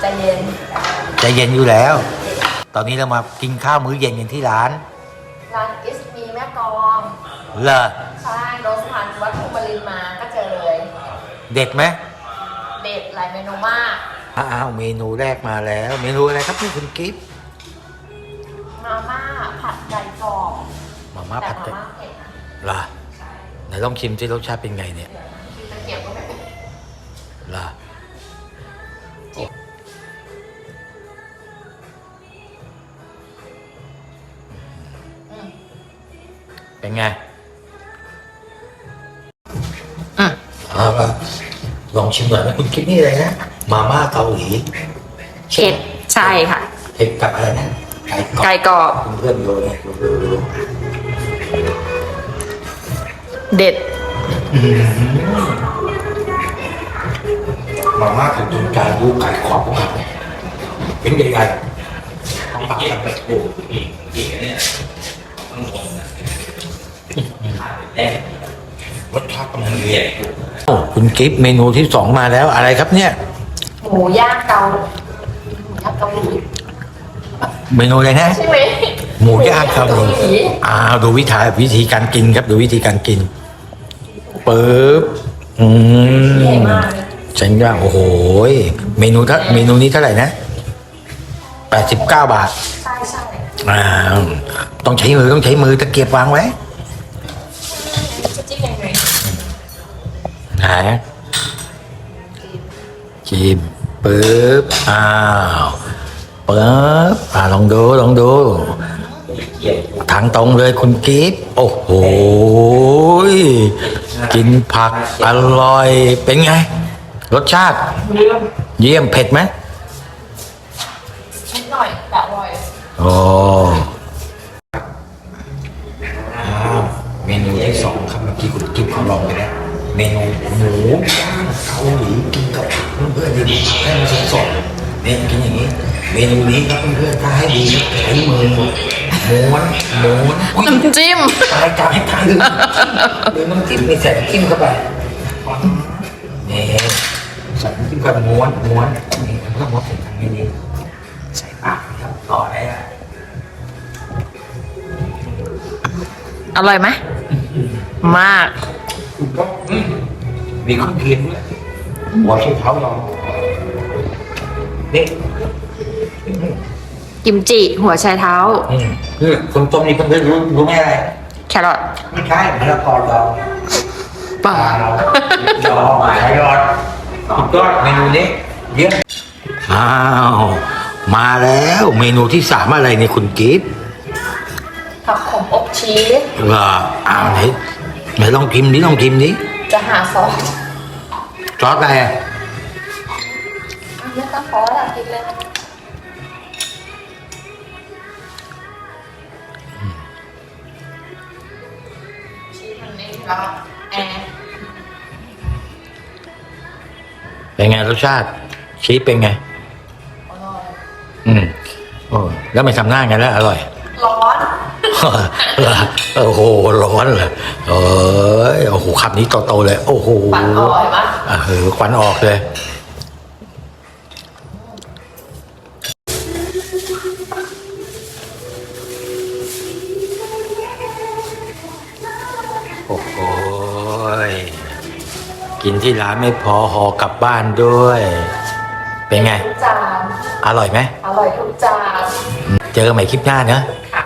ใจเย็นใจเย็นอยู่แล้ว ตอนนี้เรามากินข้าวมื้อเย็นกันที่ร้าน ร้านอิสมีแม่กลองเลอใช่โรสพันวัดภูมิรินทร์มาก็เจอเลย เด็ดไหมเด็ดหลายเมนูมากอ้าวเมนูแรกมาแล้ว เมนูอะไรครับนี่คุณกิฟต์มาม่าผัดไก่กรอบมาม่าแต่ผัดมาไก่ม่าเผ็ดนะล่ะไหนลองชิมที่รสชาติเป็นไงเนี่ยกินตะเกียบก็ไม่เป็นล่ะ เป็นไงอะเอาละลองชิมหน่อยไหมคุณคิดนี่อะไรนะ มาม่าเกาหลีเผ็ดใช่ค่ะเผ็ดกับอะไรนะไก่กรอบไก่กรอบเพื่อนๆดูเนี่ยดูดูดูเด็ด มาม่าถึงจุดกลางดูไก่ขอบพวกเขาเป็นใหญ่ๆต้องปากกันแบบโอ้รสชาติกำลังดีโอ้คุณกิฟต์เมนูที่สองมาแล้วอะไรครับเนี่ย หมูย่างเกาหมูย่างเกาหลีเมนูอะไรนะใช่ไหมหมูย่างครับหมูย่างเกาหลีอ้าวดูวิธีวิธีการกินครับดูวิธีการกินปึ๊บอืม ใหญ่มากเลยฉันว่าโอ้โหยเมนูท่าเมนูนี้เท่าไหร่นะแปดสิบเก้าบาทใช่ใช่อ้าวต้องใช้มือต้องใช้มือตะเกียบวางไว้จะจิ้มยังไงไหนจิมปึ๊บอ้าวปึ๊บอ่าลองดูลองดูทางตรงเลยคุณกิฟต์โอ้โหยกินผักอร่อยเป็นไง รสชาติ เยี่ยมเผ็ดไหมนิดหน่อยแต่อร่อยโอ้เมนูที่สองครับเมื่อกี้คุณกิฟเขาลองไปแล้วเมนูหมูย่างเกาหลีกินกับผักเพื่อนๆดีๆให้มันสดๆเนี่ยกินอย่างนี้ เมนูนี้ครับเพื่อนๆถ้าให้ดีใช้มือม้วนม้วนอุ๊ยน้ำจิ้มตายกลางให้ตายเลยหรือน้ำจิ้มนี่ใส่น้ำจิ้มเข้าไป ใส่น้ำจิ้มเข้าไปม้วนม้วนนี่แล้วก็ม้วนใส่ทางนี้นี่ใส่ปากครับต่อได้ละอร่อยไหมมากถูกต้องอืมมีเครื่องเคียงด้วยหัวใช้เท้าเรานี่กิมจิ หัวไชายเท้าอืมคือคนต้มนี่เพื่อนๆรู้รู้ไหมอะไรแครอทไม่ใช่มะละกอดองเปล่าดองไข่รอด สุดยอดเมนูนี้เยี่ยมอ้าว มาแล้วเมนูที่สามอะไรเนี่ยคุณกิฟต์ผักขมอบชีสเหรออ้าวไหนไหนลองกิมดิลองกิมดิจะหาซอสซอสอะไรอะไม่ต้องซอสอะกินเลยชีสมันนี่แล้วก็แอร์ เป็นไงรสชาติ ชีสเป็นไง อร่อยอืมโอ้แล้วไม่ทำหน้าไงแล้วอร่อย ร้อนโอ้โหร้อนเลยเอยโอ้โหคำนี้โตๆเลย โอ้โหปันอร่อยปะอะเออควันออกเลยโอ้โหย กินที่ร้านไม่พอห่อกลับบ้านด้วย เป็นไงทุกจาน อร่อยไหม อร่อยทุกจาน เจอกันใหม่คลิปหน้าเนอะ ค